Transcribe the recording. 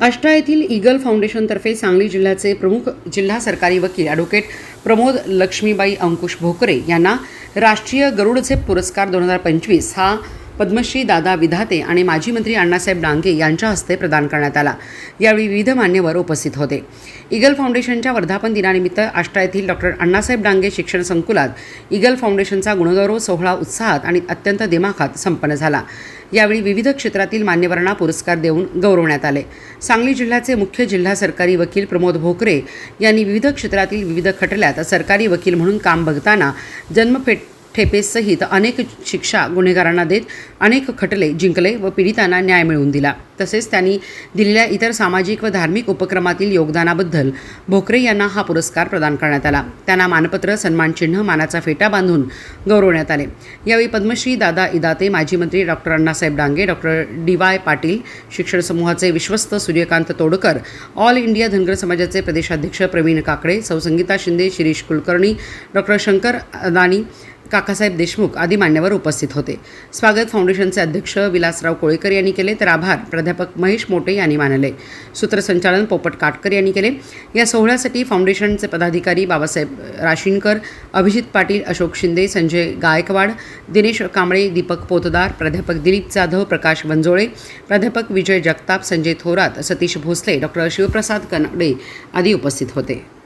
आष्टा येथील ईगल फाउंडेशनतर्फे सांगली जिल्ह्याचे प्रमुख जिल्हा सरकारी वकील ॲडव्होकेट प्रमोद लक्ष्मीबाई अंकुश भोकरे यांना राष्ट्रीय गरुडचे पुरस्कार दोन हजार पंचवीस हा पद्मश्री दादा विधाते आणि माजी मंत्री अण्णासाहेब डांगे यांच्या हस्ते प्रदान करण्यात आला. यावेळी विविध मान्यवर उपस्थित होते. ईगल फाउंडेशनच्या वर्धापन दिनानिमित्त आष्टा येथील डॉक्टर अण्णासाहेब डांगे शिक्षण संकुलात ईगल फाउंडेशनचा गुणगौरव सोहळा उत्साहात आणि अत्यंत दिमाखात संपन्न झाला. यावेळी विविध क्षेत्रातील मान्यवरांना पुरस्कार देऊन गौरवण्यात आले. सांगली जिल्ह्याचे मुख्य जिल्हा सरकारी वकील प्रमोद भोकरे यांनी विविध क्षेत्रातील विविध खटल्यात सरकारी वकील म्हणून काम बघताना जन्मफेट ठेपेसहित अनेक शिक्षा गुन्हेगारांना देत अनेक खटले जिंकले व पीडितांना न्याय मिळवून दिला. तसेच त्यांनी दिलेल्या इतर सामाजिक व धार्मिक उपक्रमातील योगदानाबद्दल भोकरे यांना हा पुरस्कार प्रदान करण्यात आला. त्यांना मानपत्र सन्मानचिन्ह मानाचा फेटा बांधून गौरवण्यात आले. यावेळी पद्मश्री दादा इदाते माजी मंत्री doctor Annasaheb Dange doctor D. Y. Patil शिक्षण समूहाचे विश्वस्त सूर्यकांत तोडकर ऑल इंडिया धनगर समाजाचे प्रदेशाध्यक्ष प्रवीण काकडे सौसंगीता शिंदे शिरीष कुलकर्णी डॉक्टर शंकर अदानी काकासाहेब देशमुख आदी मान्यवर उपस्थित होते. स्वागत फाउंडेशनचे अध्यक्ष विलासराव कोळेकर यांनी केले तर आभार. प्राध्यापक महेश मोटे यांनी मानले. सूत्रसंचालन पोपट काटकर यांनी केले. या सोहळ्यासाठी फाउंडेशनचे पदाधिकारी बाबासाहेब राशीनकर अभिजित पाटील अशोक शिंदे संजय गायकवाड दिनेश कांबळे दीपक पोतदार प्राध्यापक दिलीप जाधव प्रकाश वंजोळे प्राध्यापक विजय जगताप संजय थोरात सतीश भोसले डॉक्टर शिवप्रसाद कनडे आदी उपस्थित होते.